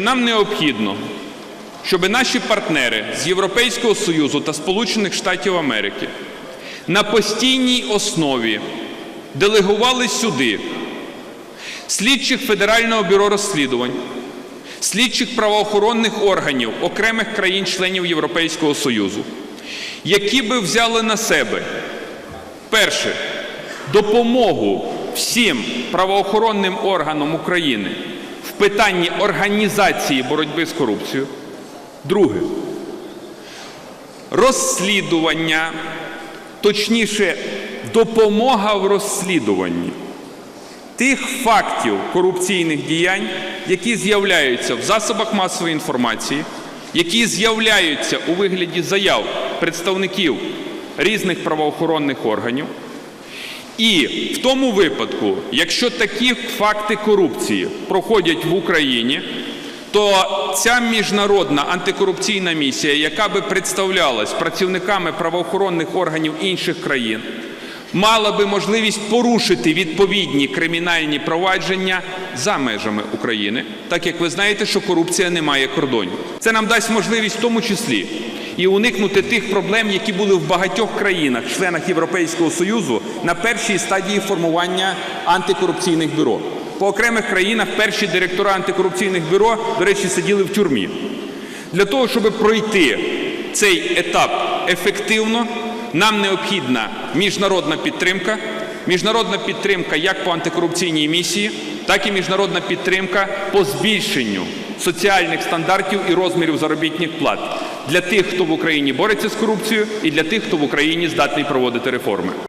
Нам необхідно, щоб наші партнери з Європейського Союзу та Сполучених Штатів Америки на постійній основі делегували сюди слідчих Федерального бюро розслідувань, слідчих правоохоронних органів окремих країн-членів Європейського Союзу, які би взяли на себе перше допомогу всім правоохоронним органам України питанні організації боротьби з корупцією. Друге розслідування, точніше, допомога в розслідуванні тих фактів корупційних діянь, які з'являються в засобах масової інформації, які з'являються у вигляді заяв представників різних правоохоронних органів. І в тому випадку, якщо такі факти корупції проходять в Україні, то ця міжнародна антикорупційна місія, яка би представлялась працівниками правоохоронних органів інших країн, мала би можливість порушити відповідні кримінальні провадження за межами України, так як ви знаєте, що корупція не має кордонів. Це нам дасть можливість в тому числі і уникнути тих проблем, які були в багатьох країнах, членах Європейського Союзу, на першій стадії формування антикорупційних бюро. По окремих країнах перші директори антикорупційних бюро, до речі, сиділи в тюрмі. Для того, щоб пройти цей етап ефективно, нам необхідна міжнародна підтримка, міжнародна підтримка як по антикорупційній місії, так і міжнародна підтримка по збільшенню соціальних стандартів і розмірів заробітних плат для тих, хто в Україні бореться з корупцією, і для тих, хто в Україні здатний проводити реформи.